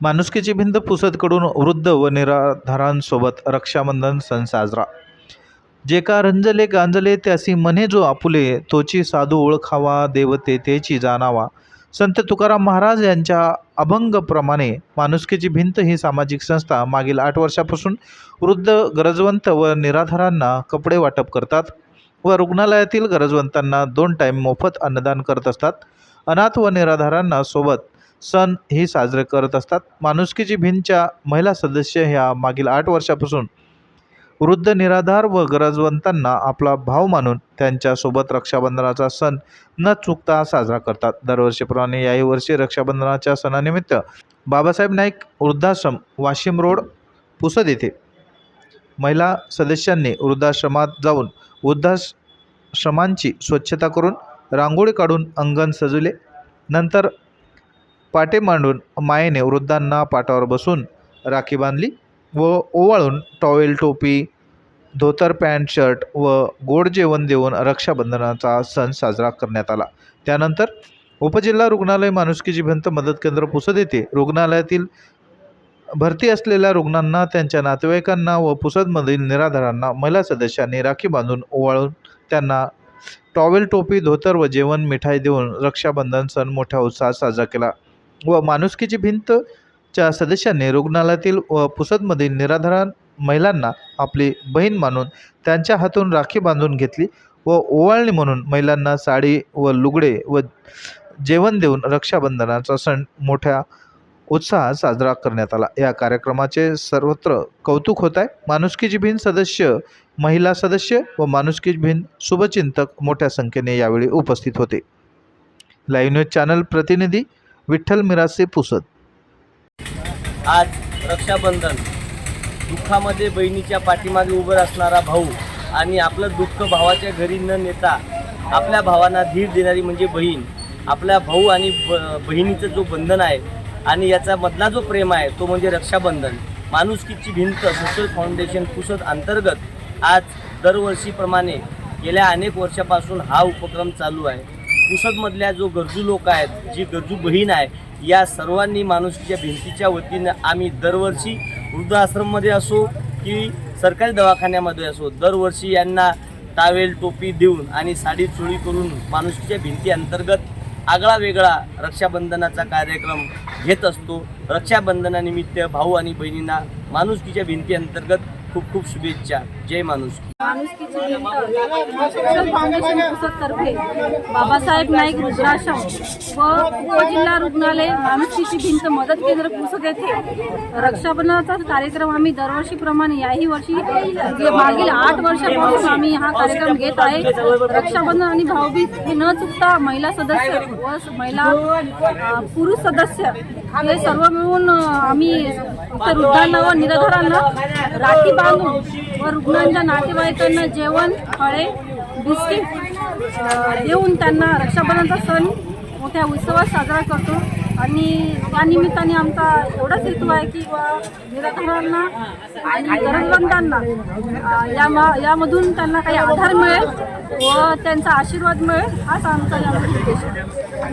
माणुसकीची भिंत पुसदकडून वृद्ध व निराधारांसोबत रक्षाबंधन सण साजरा. जे का रंजले गांजले त्यासी मने जो आपुले तोची साधू ओळखावा देवते तेची जाणावा. संत तुकाराम महाराज यांच्या अभंगप्रमाणे माणुसकीची भिंत ही सामाजिक संस्था मागील आठ वर्षापासून वृद्ध गरजवंत व निराधारांना कपडे वाटप करतात व रुग्णालयातील गरजवंतांना दोन टाईम मोफत अन्नदान करत असतात. अनाथ व निराधारांना सोबत सण हे साजरे करत असतात. माणुसकीची भिंतच्या महिला सदस्य ह्या मागील आठ वर्षापासून वृद्ध निराधार व गरजवंतांना आपला भाव मानून त्यांच्यासोबत रक्षाबंधनाचा सण न चुकता साजरा करतात. दरवर्षीप्रमाणे याही वर्षी रक्षाबंधनाच्या सणानिमित्त बाबासाहेब नाईक वृद्धाश्रम वाशिम रोड पुसद येथे महिला सदस्यांनी वृद्धाश्रमात जाऊन वृद्धाश्रमांची स्वच्छता करून रांगोळी काढून अंगण सजवले. नंतर पाटे मांडून मायेने वृद्धांना पाटावर बसून राखी बांधली व ओवाळून टॉवेल टोपी धोतर पॅन्ट शर्ट व गोड जेवण देऊन रक्षाबंधनाचा सण साजरा करण्यात आला. त्यानंतर उपजिल्हा रुग्णालय माणुसकीची भिंत मदत केंद्र पुसद येथे रुग्णालयातील भरती असलेल्या रुग्णांना त्यांच्या नातेवाईकांना व पुसदमधील निराधारांना महिला सदस्यांनी राखी बांधून ओवाळून त्यांना टॉवेल टोपी धोतर व जेवण मिठाई देऊन रक्षाबंधन सण मोठ्या उत्साहात साजरा केला. व माणुसकीची भिंतच्या सदस्यांनी रुग्णालयातील व पुसदमधील निराधार महिलांना आपली बहीण मानून त्यांच्या हातून राखी बांधून घेतली व ओवाळणी म्हणून महिलांना साडी व लुगडे व जेवण देऊन रक्षाबंधनाचा सण मोठ्या उत्साहात साजरा करण्यात आला. या कार्यक्रमाचे सर्वत्र कौतुक होत आहे. माणुसकीची भिंत सदस्य महिला सदस्य व माणुसकीची भिंत शुभचिंतक मोठ्या संख्येने यावेळी उपस्थित होते. लाईव्ह न्यूज चॅनल प्रतिनिधी विठ्ठल मिरासे पुसद. आज रक्षाबंधन. दुःखामध्ये बहिणीच्या पाठीमागे उभं असणारा भाऊ आणि आपलं दुःख भावाच्या घरी न नेता आपल्या भावांना धीर देणारी म्हणजे बहीण आपल्या भाऊ आणि ब बहिणीचं जो बंधन आहे आणि याचा मधला जो प्रेम आहे तो म्हणजे रक्षाबंधन. माणुसकीची भिंत सोशल फाउंडेशन पुसद अंतर्गत आज दरवर्षीप्रमाणे गेल्या अनेक वर्षापासून हा उपक्रम चालू आहे. पुसदमधल्या जो गरजू लोक आहेत जी गरजू बहीण आहे या सर्वांनी माणुसकीच्या भिंतीच्या वतीनं आम्ही दरवर्षी वृद्धाश्रममध्ये असो की सरकारी दवाखान्यामध्ये असो दरवर्षी यांना टावेल टोपी देऊन आणि साडी चोळी करून माणुसकीच्या भिंती अंतर्गत आगळा वेगळा रक्षाबंधनाचा कार्यक्रम घेत असतो. रक्षाबंधनानिमित्त भाऊ आणि बहिणींना माणुसकीच्या भिंती अंतर्गत खूप खूप शुभेच्छा. जय माणूस माणुसकीची बाबासाहेब नाईक वृद्धाश्रम व उपजिल्हा रुग्णालय माणुसकीची भिंत मदत केंद्र पुसत येथे. रक्षाबंधनाचा कार्यक्रम आम्ही दरवर्षीप्रमाणे याही वर्षी मागील आठ वर्षापासून आम्ही हा कार्यक्रम घेत आहे. रक्षाबंधन आणि भाऊबीज हे न चुकता महिला सदस्य व महिला पुरुष सदस्य हे सर्व मिळून आम्ही फक्त वृद्धांना व निराधारांना राखी बांधून व रुग्णांच्या नातेवाईकांना जेवण फळे बिस्किट देऊन त्यांना रक्षाबंधनचा सण मोठ्या उत्सवात साजरा करतो. आणि त्या निमित्ताने आमचा एवढाच हेतू आहे की निराधारांना आणि गरजवंतांना यामा या मा यामधून त्यांना काही आधार मिळेल व त्यांचा आशीर्वाद मिळेल हाच आमचा या उद्देश आहे.